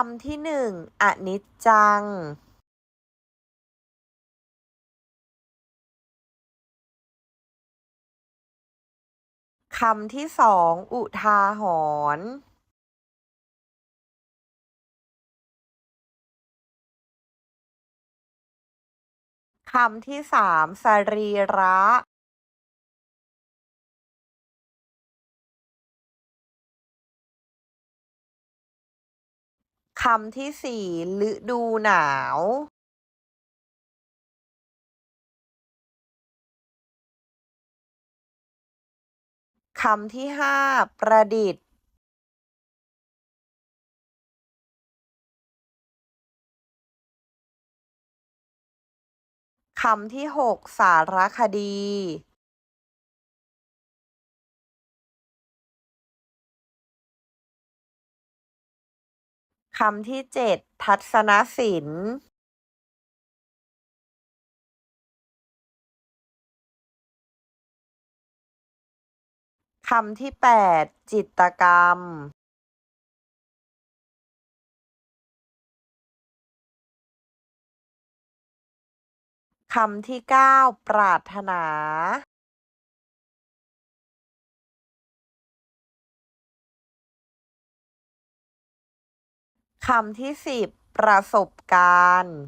คำที่หนึ่งอนิจจังคำที่สองอุทาหรณ์คำที่สามสรีระ คำที่สี่ฤดูหนาวคำที่ห้าประดิษฐ์คำที่หกสารคดี คำที่เจ็ดทัศนศิลป์คำที่แปดจิตกรรม คำที่เก้าปรารถนา คำที่สิบประสบการณ์